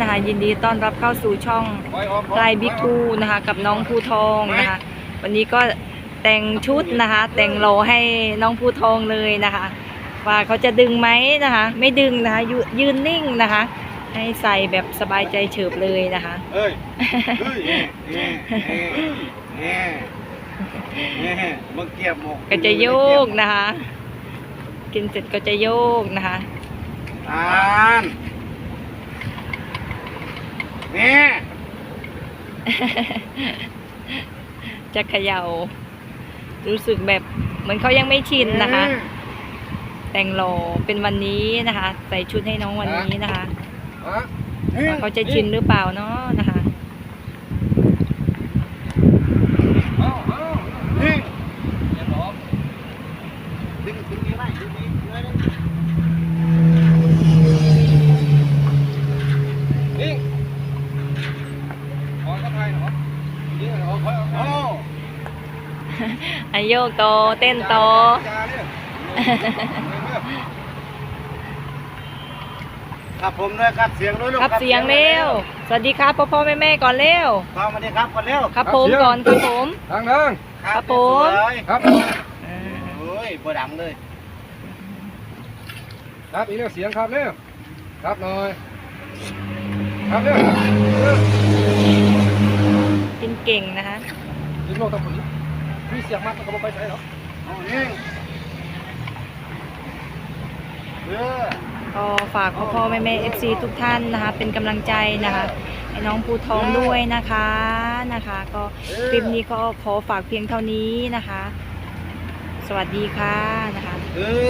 นะคะยินดีต้อนรับเข้าสู่ช่องปล่อยออกไกลบิ๊กทูนะคะกับน้องภูทองนะคะวันนี้ก็แต่งชุดนะคะ แต่งโลให้น้องภูทองเลยนะคะ ว่าเขาจะดึงไหมนะคะ ไม่ดึงนะคะยืยืนนิ่งนะคะ ให้ใส่แบบสบายใจเฉิบเลยนะคะเอ้ยเฮ้ยเฮ้ยเฮ้ยเฮ้ยเฮ้ยเฮ้ยมึงเก็บหมกก็จะโยกนะคะ กินเสร็จก็จะโยกนะคะทาน จะเขยา่า รู้สึกแบบเหมือนเขายังไม่ชินนะคะ แต่งโลเป็นวันนี้นะคะ ใส่ชุดให้น้องวันนี้นะคะฮะว่าเขาจะชินหรือเปล่าเนาะนะคะเอาเอานี่อย่าหลอมดึงดึงนี้ไว้ดึงนี้เลยนี่ขอสักไทยเหรอนี่เหร อาอาโยกโตเต้นโต ครับผมด้วยครับเสียงด้วยลูกครับเสียงเร็ว สวัสดีครับพ่อพ่อแม่แม่ก่อนเร็วครับสวัสดีครับก่อนเร็วครับผมก่อนครับผมดังดังครับผมสวยครับโอ้ยบ่ดังเลย ครับอีกเรื่องเสียงครับเร็วครับหน่อยครับเร็ว เร็วกินเก่งนะคะยิงโลกตะปุ่นมีเสียงมากมันก็บ่ไปใส่หรอกเอานี่เออก็ฝากพ่อพ่อแม่แม่เอฟซีทุกท่านนะคะ เป็นกำลังใจนะคะให้น้องภูทองด้วยนะคะนะคะ ก็คลิปนี้ก็ขอฝากเพียงเท่านี้นะคะ สวัสดีค่ะนะคะเออ